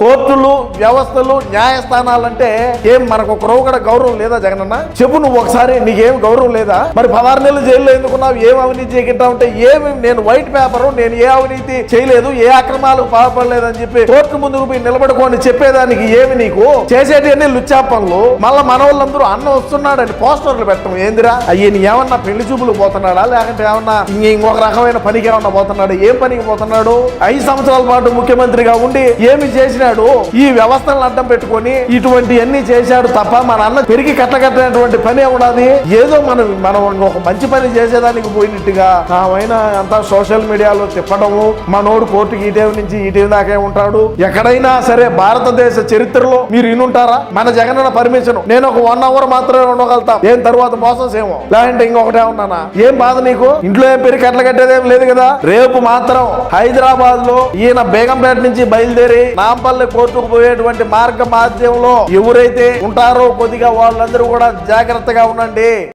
కోర్టులు వ్యవస్థలు న్యాయస్థానాలంటే ఏం మనకు ఒక కూడా గౌరవం లేదా జగనన్న? చెప్పు నువ్వు ఒకసారి నీకేం గౌరవం లేదా? మరి పదహారు నెలలు జైల్లో ఎందుకున్నావు ఏం అవినీతి చేయకుండా ఉంటే ఏమి? నేను వైట్ పేపర్ నేను ఏ అవినీతి చేయలేదు ఏ అక్రమాలకు పాల్పడలేదని చెప్పి కోర్టు ముందుకు పోయి నిలబడుకోండి చెప్పేదానికి ఏమి నీకు? చేసేటి లుచ్చా పనులు మళ్ళా మన వాళ్ళందరూ అన్న వస్తున్నాడని పోస్టర్లు పెట్టడం ఏందిరా? అయ్యి నీ ఏమన్నా పెళ్ళి చూపులు పోతున్నాడా? లేకుంటే ఏమన్నా ఇంకొక రకమైన పనికి ఏమన్నా పోతున్నాడు? ఏం పనికి పోతున్నాడు? ఐదు సంవత్సరాల పాటు ముఖ్యమంత్రిగా ఉండి ఏమి చేసి చేసినాడు ఈ వ్యవస్థలను అడ్డం పెట్టుకొని ఇటువంటి అన్ని చేశాడు తప్ప మన అన్న పెరిగి కట్టగట్టినటువంటి పని ఉన్నది ఏదో మనం మనం ఒక మంచి పని చేసేదానికి పోయినట్టుగా ఆమెన అంతా సోషల్ మీడియాలో తిప్పడము మనోడు కోర్టుకి ఈ నుంచి ఈ దాకే దాకా ఉంటాడు. ఎక్కడైనా సరే భారతదేశ చరిత్రలో మీరు ఇనుంటారా? మన జగనన్న పర్మిషన్ నేను ఒక వన్ అవర్ మాత్రమే ఉండగలుగుతాం. ఏం తర్వాత మోసం ఏమో లేదంటే ఇంకొకటే ఉన్నానా? ఏం బాధ నీకు? ఇంట్లో ఏం పెరిగి కట్టలు కట్టేదేం లేదు కదా? రేపు మాత్రం హైదరాబాద్లో ఈయన బేగంపేట నుంచి బయలుదేరి మమ్మల్ని కోర్టుకు పోయేటువంటి మార్గ మాధ్యంలో ఎవరైతే ఉంటారో కొద్దిగా వాళ్ళందరూ కూడా జాగ్రత్తగా ఉండండి.